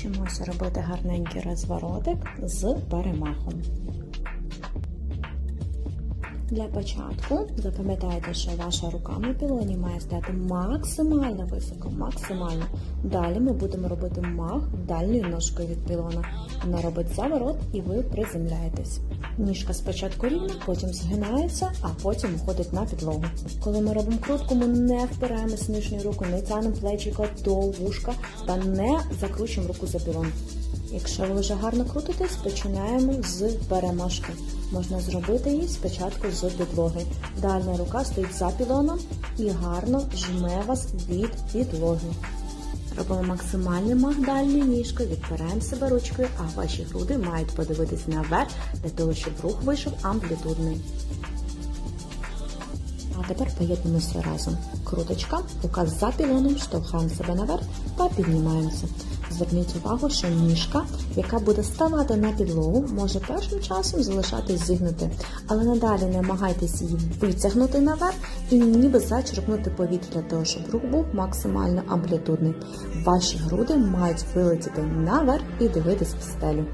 Вчимося робити гарненький розворотик з перемахом. Для початку запам'ятайте, що ваша рука на пілоні має стати максимально високо, максимально. Далі ми будемо робити мах дальньою ножкою від пілона. Вона робить заворот і ви приземляєтесь. Ніжка спочатку рівна, потім згинається, а потім уходить на підлогу. Коли ми робимо крутку, ми не впираємось нижньою рукою, не тянемо плечико до вушка та не закручуємо руку за пілон. Якщо ви вже гарно крутитесь, починаємо з перемашки. Можна зробити її спочатку з підлоги. Дальня рука стоїть за пілоном і гарно жме вас від підлоги. Робимо максимальний мах дальньою ніжкою, відпираємо себе ручкою, а ваші груди мають подивитись наверх для того, щоб рух вийшов амплітудний. А тепер поєднуємося разом. Круточка, рука за пілоном, штовхаємо себе наверх та піднімаємося. Зверніть увагу, що ніжка, яка буде ставати на підлогу, може першим часом залишатись зігнути, але надалі намагайтесь її витягнути наверх і ніби зачерпнути повітря для того, щоб рух був максимально амплітудний. Ваші груди мають вилетіти наверх і дивитись в стелю.